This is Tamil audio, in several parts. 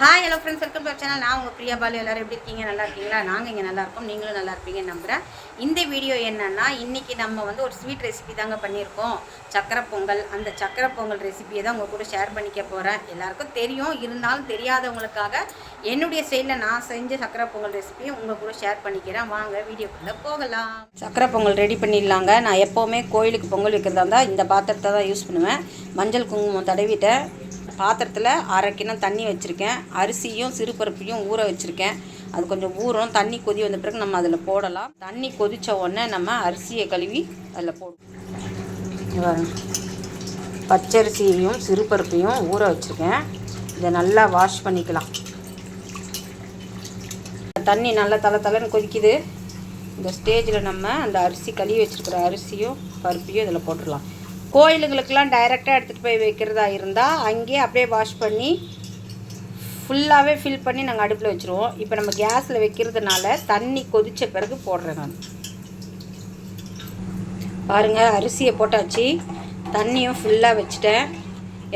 Hi hello friends welcome to channel நான் உங்கள் பிரியா பாலு. எல்லோரும் எப்படி இருக்கீங்க? நல்லா இருக்கீங்களா? நாங்கள் இங்கே நல்லா இருக்கோம். நீங்களும் நல்லா இருப்பீங்கன்னு நம்புகிறேன் இந்த வீடியோ என்னன்னா இன்றைக்கி நம்ம வந்து ஒரு ஸ்வீட் ரெசிபி தாங்க பண்ணியிருக்கோம். சக்கரை பொங்கல். அந்த சக்கரை பொங்கல் ரெசிபியை தான் உங்கள் கூட ஷேர் பண்ணிக்க போகிறேன் எல்லாருக்கும் தெரியும். இருந்தாலும் தெரியாதவங்களுக்காக என்னுடைய ஸ்டைலில் நான் செஞ்ச சக்கரை பொங்கல் ரெசிபியை உங்கள் கூட ஷேர் பண்ணிக்கிறேன். வாங்க வீடியோக்குள்ளே போகலாம். சக்கரை பொங்கல் ரெடி பண்ணிடலாங்க. நான் எப்போவுமே கோயிலுக்கு பொங்கல் வைக்கிறதா இருந்தால் இந்த பாத்திரத்தை தான் யூஸ் பண்ணுவேன். மஞ்சள் குங்குமம் தடவிட்டேன். பாத்திரத்தில் அரை கிணம் தண்ணி வச்சுருக்கேன். அரிசியும் சிறுபருப்பையும் ஊற வச்சுருக்கேன். அது கொஞ்சம் ஊறும் தண்ணி கொதி வந்த பிறகு நம்ம அதில் போடலாம். தண்ணி கொதித்த உடனே நம்ம அரிசியை கழுவி அதில் போடுவோம் பச்சரிசியையும் சிறுபருப்பையும் ஊற வச்சுருக்கேன். இதை நல்லா வாஷ் பண்ணிக்கலாம். தண்ணி நல்லா தலை தலைன்னு கொதிக்குது. இந்த ஸ்டேஜில் நம்ம அந்த அரிசி கழுவி வச்சுருக்கிற அரிசியும் பருப்பையும் இதில் போட்டுடலாம். கோயிலுங்களுக்கெல்லாம் டைரெக்டாக எடுத்துகிட்டு போய் வைக்கிறதா இருந்தால் அங்கேயே அப்படியே வாஷ் பண்ணி ஃபுல்லாகவே ஃபில் பண்ணி நாங்கள் அடுப்பில் வச்சுருவோம். இப்போ நம்ம கேஸில் வைக்கிறதுனால தண்ணி கொதித்த பிறகு போடுறேன் நான். பாருங்கள் அரிசியை போட்டாச்சு. தண்ணியும் ஃபுல்லாக வச்சுட்டேன்.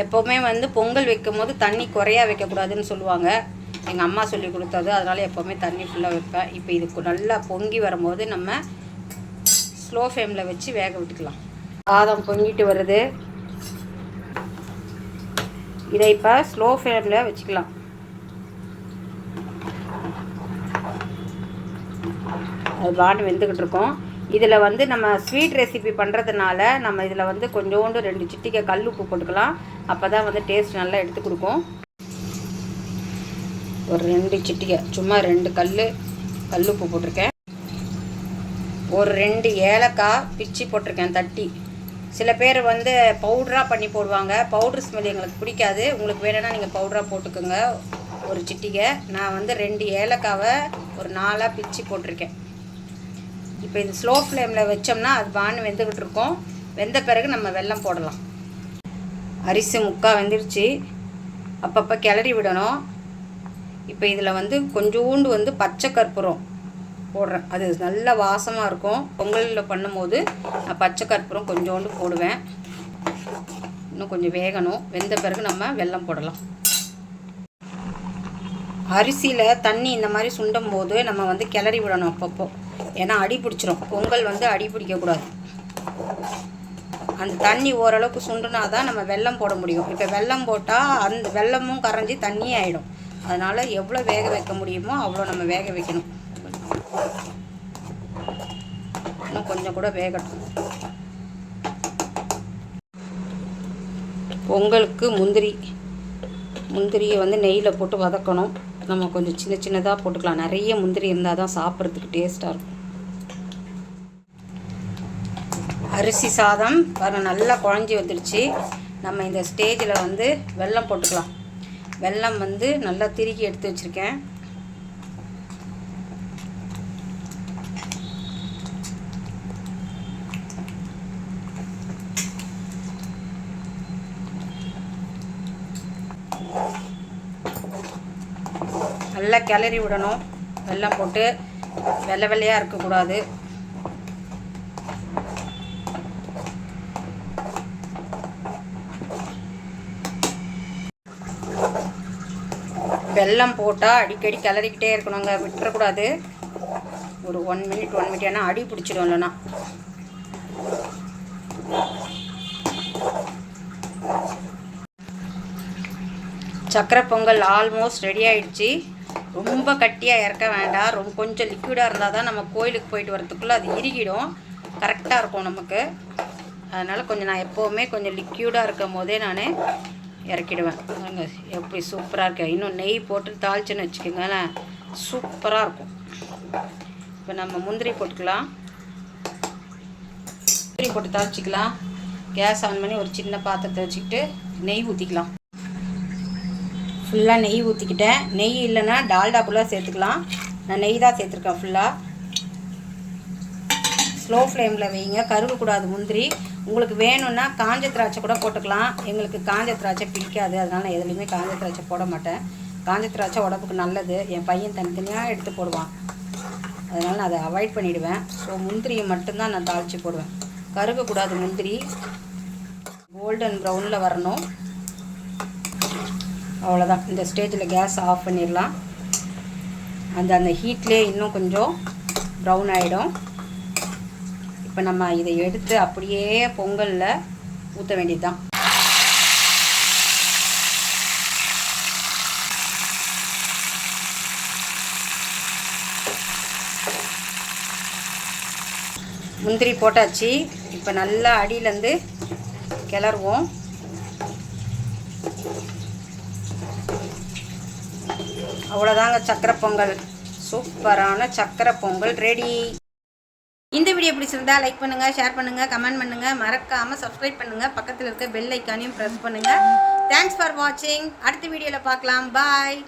எப்போவுமே வந்து பொங்கல் வைக்கும் போது தண்ணி குறையா வைக்கக்கூடாதுன்னு சொல்லுவாங்க. எங்கள் அம்மா சொல்லி கொடுத்தது. அதனால் எப்போவுமே தண்ணி ஃபுல்லாக வைப்பேன். இப்போ இதுக்கு நல்லா பொங்கி வரும்போது நம்ம ஸ்லோ ஃப்ளேமில் வச்சு வேக விட்டுக்கலாம். சாதம் பொங்கிட்டு வருது. இதை இப்போ ஸ்லோ ஃப்ளேமில் வச்சுக்கலாம். அது பாண்டு வெந்துக்கிட்டு இருக்கோம். இதில் வந்து நம்ம ஸ்வீட் ரெசிபி பண்ணுறதுனால நம்ம இதில் வந்து கொஞ்சோண்டு ரெண்டு சிட்டிக்கை கல் உப்பு போட்டுக்கலாம். அப்போ தான் வந்து டேஸ்ட் நல்லா எடுத்து கொடுக்கும். ஒரு ரெண்டு சிட்டிகை சும்மா ரெண்டு கல் கல் உப்பு போட்டிருக்கேன். ஒரு ரெண்டு ஏலக்காய் பிச்சு போட்டிருக்கேன் தட்டி. சில பேர் வந்து பவுடராக பண்ணி போடுவாங்க. பவுட்ரு ஸ்மெல் எங்களுக்கு பிடிக்காது. உங்களுக்கு வேணும்னா நீங்கள் பவுடராக போட்டுக்கோங்க. ஒரு சிட்டிகை. நான் வந்து ரெண்டு ஏலக்காவை ஒரு நாலாக பிச்சு போட்டிருக்கேன். இப்போ இது ஸ்லோ ஃப்ளேமில் வச்சோம்னா அது பான்னு வெந்துக்கிட்டு இருக்கோம். வெந்த பிறகு நம்ம வெல்லம் போடலாம். அரிசி முக்கால் வெந்துருச்சு. அப்பப்போ கிளறி விடணும். இப்போ இதில் வந்து கொஞ்சோண்டு வந்து பச்சை கற்பூரம். போடுறேன். அது நல்ல வாசமாக இருக்கும். பொங்கலில் பண்ணும்போது நான் பச்சை கற்பூரம் கொஞ்சோண்டு போடுவேன். இன்னும் கொஞ்சம் வேகணும். வெந்த பிறகு நம்ம வெல்லம் போடலாம். அரிசியில் தண்ணி இந்த மாதிரி சுண்டும் போது நம்ம வந்து கிளறி விடணும் அப்பப்போ. ஏன்னா அடி பிடிச்சிரும். பொங்கல் வந்து அடி பிடிக்கக்கூடாது அந்த தண்ணி ஓரளவுக்கு சுண்டுனா தான் நம்ம வெல்லம் போட முடியும். இப்போ வெல்லம் போட்டால் அந்த வெல்லமும் கரைஞ்சி தண்ணியே ஆகிடும் அதனால் எவ்வளோ வேக வைக்க முடியுமோ அவ்வளோ நம்ம வேக வைக்கணும். இன்னும் கொஞ்சம் கூட வேகட்டும். பொங்கலுக்கு முந்திரி முந்திரியை வந்து நெய்யில் போட்டு வதக்கணும். நம்ம கொஞ்சம் சின்ன சின்னதாக போட்டுக்கலாம். நிறைய முந்திரி இருந்தால் தான் சாப்பிட்றதுக்கு டேஸ்ட்டாக இருக்கும். அரிசி சாதம் பாருங்கள் நல்லா குழஞ்சி வந்துடுச்சு நம்ம இந்த ஸ்டேஜில் வந்து வெல்லம் போட்டுக்கலாம். வெல்லம் வந்து நல்லா திருக்கி எடுத்து வச்சுருக்கேன். நல்லா கிளறி விடணும். வெள்ளம் போட்டு வெள்ளை வெள்ளையாக இருக்கக்கூடாது. வெல்லம் போட்டால் அடிக்கடி கிளறிக்கிட்டே இருக்கணுங்க. விட்டுறக்கூடாது. ஒரு ஒன் மினிட் ஒன் மினிட் ஏன்னா அடி பிடிச்சிடும் இல்லைன்னா. சக்கரை பொங்கல் ஆல்மோஸ்ட் ரெடி ஆயிடுச்சு. ரொம்ப கட்டியாக இறக்க வேண்டாம். ரொம்ப கொஞ்சம் லிக்விடாக இருந்தால் தான் நம்ம கோயிலுக்கு போயிட்டு வரதுக்குள்ளே அது இறுகிடும். கரெக்டாக இருக்கும் நமக்கு. அதனால் கொஞ்சம் நான் எப்போவுமே கொஞ்சம் லிக்யூடாக இருக்கும் போதே நான் இறக்கிடுவேன். பாருங்க எப்படி சூப்பராக இருக்கு. இன்னும் நெய் போட்டு தாளிச்சுன்னு வச்சுக்கோங்களேன். சூப்பராக இருக்கும். இப்போ நம்ம முந்திரி போட்டுக்கலாம். முந்திரி போட்டு தாளிச்சிக்கலாம். கேஸ் ஆன் பண்ணி ஒரு சின்ன பாத்திரத்தை வச்சுக்கிட்டு நெய் ஊற்றிக்கலாம் ஃபுல்லாக நெய் ஊற்றிக்கிட்டேன் நெய் இல்லைன்னா டால்டாக்குள்ளே சேர்த்துக்கலாம். நான் நெய் தான் சேர்த்துருக்கேன் ஃபுல்லாக ஸ்லோ ஃப்ளேமில் வைங்க. கருகக்கூடாது முந்திரி. உங்களுக்கு வேணும்னா காஞ்ச திராட்சை கூட போட்டுக்கலாம். எங்களுக்கு காஞ்ச திராட்சை பிடிக்காது. அதனால் நான் எதுலேயுமே காஞ்ச திராட்சை போட மாட்டேன். காஞ்ச திராட்சை உடம்புக்கு நல்லது. என் பையன் தனித்தனியாக எடுத்து போடுவான். அதனால் நான் அதை அவாய்ட் பண்ணிவிடுவேன் ஸோ முந்திரியை மட்டும்தான் நான் தாளித்து போடுவேன். கருகக்கூடாது முந்திரி. கோல்டன் ப்ரௌனில் வரணும். அவ்வளோதான் இந்த ஸ்டேஜில் கேஸ் ஆஃப் பண்ணிடலாம். அந்த அந்த ஹீட்லேயே இன்னும் கொஞ்சம் ப்ரௌன் ஆகிடும் இப்போ நம்ம இதை எடுத்து அப்படியே பொங்கலில் ஊற்ற வேண்டியது தான் முந்திரி போட்டாச்சு. இப்போ நல்லா அடியிலேருந்து கிளறுவோம். அவ்வளோதாங்க சக்கரை பொங்கல். சூப்பரான சக்கரை பொங்கல் ரெடி இந்த வீடியோ பிடிச்சிருந்தா லைக் பண்ணுங்கள் ஷேர் பண்ணுங்கள் கமெண்ட் பண்ணுங்கள் மறக்காமல் சப்ஸ்கிரைப் பண்ணுங்க. பக்கத்தில் இருக்க பெல் ஐக்கானையும் ப்ரெஸ் பண்ணுங்கள் தேங்க்ஸ் ஃபார் வாட்சிங் அடுத்த வீடியோவில் பார்க்கலாம். பாய்